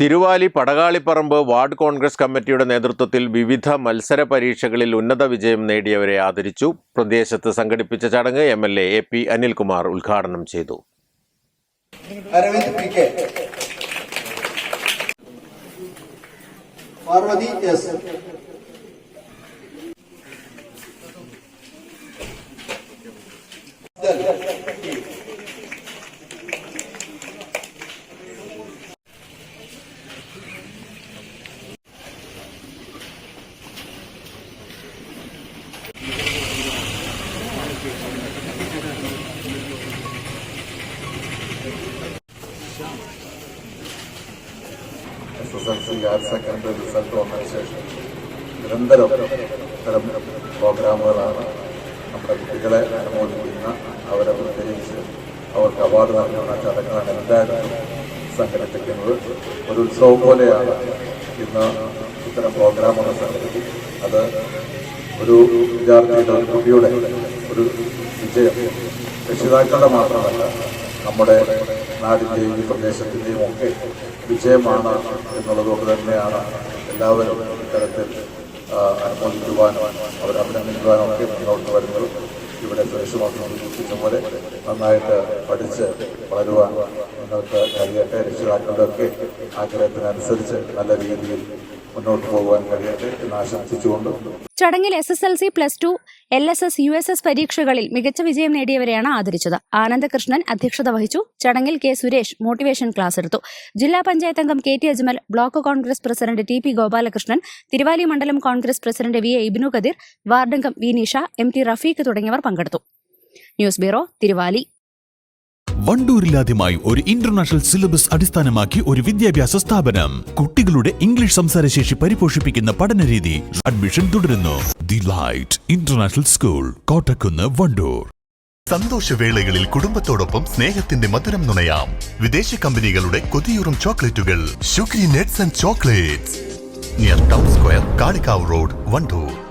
Thiruvali Padakaliparambu ward Congress കമ്മിറ്റിയുടെ നേതൃത്വത്തിൽ വിവിധ മത്സര പരീക്ഷകളിൽ ഉന്നത വിജയം നേടിയവരെ ആദരിച്ചു. പ്രദേശത്ത് സംഘടിപ്പിച്ച ചടങ്ങ് M L A A P Anilkumar ഉദ്ഘാടനം ചെയ്തു. Parvathi S S L C higher secondary result വന്നതിന് ശേഷം നിരന്തരം ഇത്തരം പ്രോഗ്രാമുകളാണ് നമ്മുടെ കുട്ടികളെ അനുമോദിക്കുന്ന അവരെ പ്രത്യേകിച്ച് അവർക്ക് അവാർഡ് നൽകുന്ന ചടങ്ങാണ് എല്ലാവരും സംഘടിപ്പിക്കുന്നത്. ഒരു ഉത്സവം പോലെയാണ് ഇന്ന് ഇത്തരം പ്രോഗ്രാമുകൾ സംഘടിപ്പിക്കുന്നത് അത് ഒരു വിദ്യാർത്ഥിയുടെ ഒരു കുട്ടിയുടെ ഒരു വിജയം. രക്ഷിതാക്കളുടെ മാത്രമല്ല നമ്മുടെ നാടിന്റെയും ഈ പ്രദേശത്തിന്റെയും ഒക്കെ വിജയമാണ് എന്നുള്ളതുകൊണ്ട് തന്നെയാണ് എല്ലാവരും ഇത്തരത്തിൽ അനുമോദിക്കുവാനും അവർ അഭിനന്ദിക്കുവാനും ഒക്കെ മുന്നോട്ട് വരുന്നത്. ഇവിടെ സുരക്ഷമാക്കി സൂചിപ്പിച്ച പോലെ നന്നായിട്ട് പഠിച്ച് വളരുവാൻ നിങ്ങൾക്ക് കഴിയട്ടെ. രക്ഷിതാക്കളുടെ ഒക്കെ ആഗ്രഹത്തിനനുസരിച്ച് നല്ല രീതിയിൽ മുന്നോട്ട് പോകാൻ എന്ന് ആശംസിച്ചുകൊണ്ട് ചടങ്ങിൽ S S L C plus two L S S U S S പരീക്ഷകളിൽ മികച്ച വിജയം നേടിയവരെയാണ് ആദരിച്ചത്. ആനന്ദകൃഷ്ണൻ അധ്യക്ഷത വഹിച്ചു. ചടങ്ങിൽ കെ സുരേഷ് മോട്ടിവേഷൻ ക്ലാസ് എടുത്തു. ജില്ലാ പഞ്ചായത്ത് അംഗം K T Ajmal block Congress president T P Gopalakrishnan Thiruvali മണ്ഡലം Congress president V A Ibnu Kadeer വാർഡംഗം V Nisha M T Rafeeq തുടങ്ങിയവർ പങ്കെടുത്തു. News bureau Thiruvali. വണ്ടൂരിലാദ്യമായി ഒരു ഇന്റർനാഷണൽ സിലബസ് അടിസ്ഥാനമാക്കി ഒരു വിദ്യാഭ്യാസ സ്ഥാപനം. കുട്ടികളുടെ ഇംഗ്ലീഷ് സംസാരശേഷി പരിപോഷിപ്പിക്കുന്ന പഠനരീതി അഡ്മിഷൻ തുടരുന്നു. The light international school Kottakkunnu Wandoor. സന്തോഷവേളകളിൽ കുടുംബത്തോടൊപ്പം സ്നേഹത്തിന്റെ മധുരം നുണയാം. വിദേശ കമ്പനികളുടെ കൊതിയൂറും ചോക്ലേറ്റുകൾ. Sugary nuts and chocolates. Near town square Kalikavu road Wandoor.